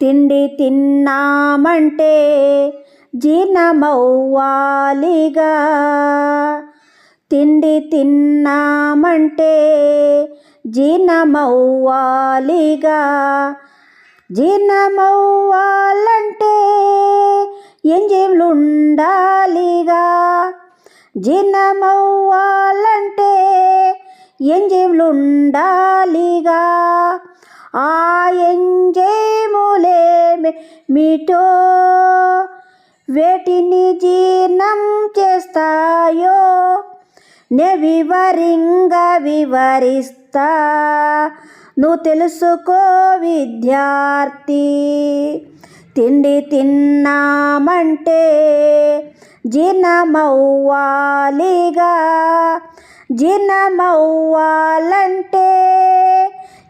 తిండి తిన్నామంటే జీర్ణమవ్వాలిగా. తిండి తిన్నామంటే జీర్ణమవ్వాలిగా. జీర్ణమవ్వాలంటే ఎంజేంలు ఉండాలిగా జీర్ణమవ్వాలంటే ఎంజేంలు ఉండాలిగా ఆయంజేములేమి ఎంజేములే మీటో వేటిని జీర్ణం చేస్తాయో? నే వివరింగా వివరిస్తా. నువ్వు తెలుసుకో విద్యార్థి తిండి తిన్నామంటే జీర్ణమవ్వాలిగా. జీర్ణమవ్వాలంటే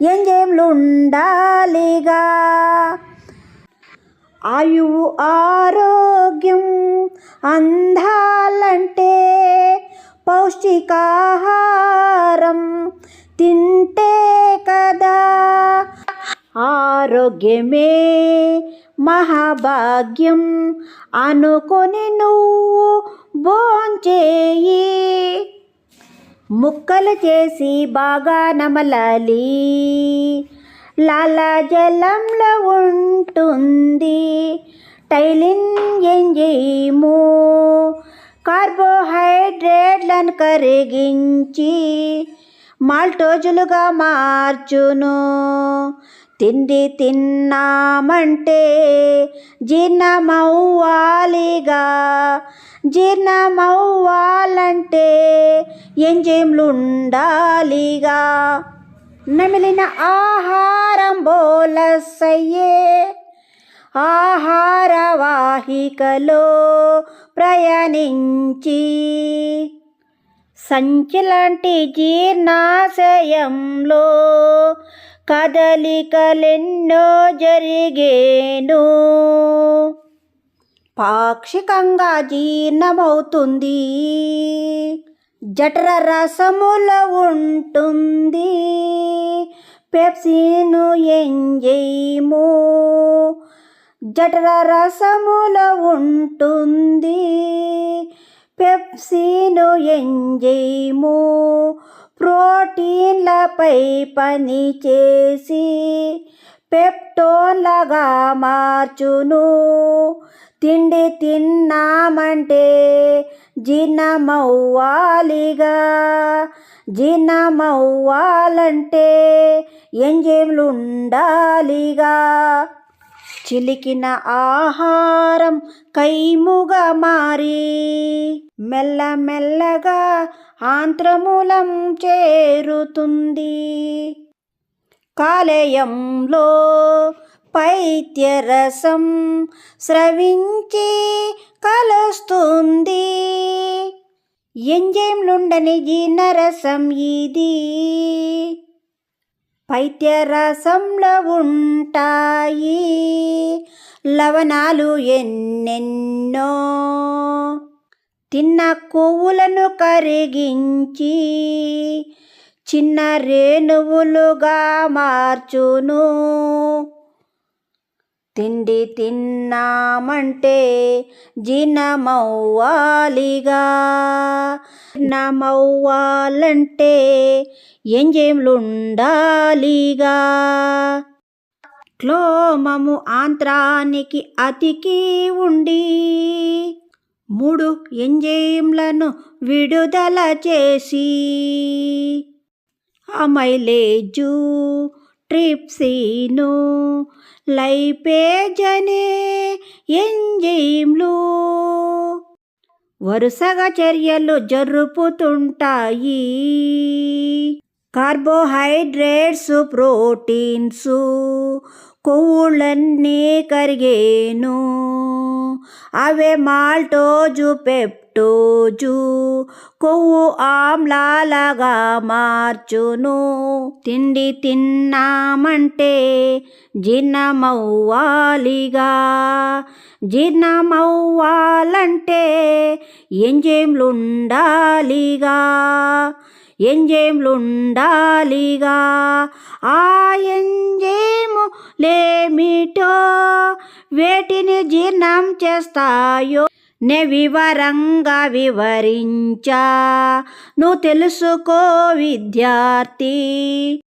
ఎంజేంలు ఉండాలిగా ఆయువు ఆరోగ్యం అందాలంటే పౌష్టికాహారం తింటే కదా. ఆరోగ్యమే మహాభాగ్యం అనుకొని నువ్వు భోంచేయి. ముక్కలు చేసి బాగా నమలాలి. లాలాజలంలో ఉంటుంది టైలిన్ ఎంజైము. కార్బోహైడ్రేట్లను కరిగించి మాల్టోజులుగా మార్చును. తిండి తిన్నామంటే జీర్ణమవ్వాలిగా. జీర్ణమవ్వాలంటే ఎంజైమ్లు ఉండాలిగా నమిలిన ఆహారం బోలసయ్యే ఆహార వాహికలో ప్రయాణించి సంచిలాంటి జీర్ణాశయంలో కదలికలెన్నో జరిగేను. పాక్షికంగా జీర్ణమవుతుంది. జఠర రసముల ఉంటుంది. పెప్సీను ఎంజైము జఠర రసముల ఉంటుంది. పెప్సీను ఎంజైము ప్రోటీన్లపై పని చేసి పెప్టోన్లగా మార్చును. తిండి తిన్నామంటే జీర్ణమవ్వాలిగా జీర్ణమవ్వాలంటే ఎంజేంలు ఉండాలిగా చిలికిన ఆహారం కైముగా మారి మెల్లమెల్లగా ఆంత్రమూలం చేరుతుంది. కాలేయంలో పైత్యరసం స్రవించి కలుస్తుంది. ఎంజైమ్లుండని జీనరసం ఇది. పైత్యరసంలో ఉంటాయి. లవణాలు ఎన్నెన్నో తిన్న కొవ్వులను కరిగించి చిన్న రేణువులుగా మార్చును. తిండి తిన్నామంటే జీర్ణమవ్వాలిగా జీర్ణమవ్వాలంటే ఎంజేములుండాలిగా. క్లోమము ఆంత్రానికి అతికి ఉండి మూడు ఎంజైమ్లను విడుదల చేసి అమైలేజు ట్రిప్సీను లైపేజనే ఎంజైమ్లు. వరుసగా చర్యలు జరుపుతుంటాయి. కార్బోహైడ్రేట్స్ ప్రోటీన్స్ కొవ్వులన్నీ కరిగేను. అవే మాల్టోజు పెప్టోజు కొవ్వు ఆమ్లాలగా మార్చును. తిండి తిన్నామంటే జీర్ణమవ్వాలిగా. జీర్ణమవ్వాలంటే ఎంజేమ్లుండాలిగా. ఎంజేములుండాలిగా. ఆ ఎంజేము లేమిటో వేటిని జీర్ణం చేస్తాయో నే వివరంగా వివరించా. నువ్వు తెలుసుకో విద్యార్థి.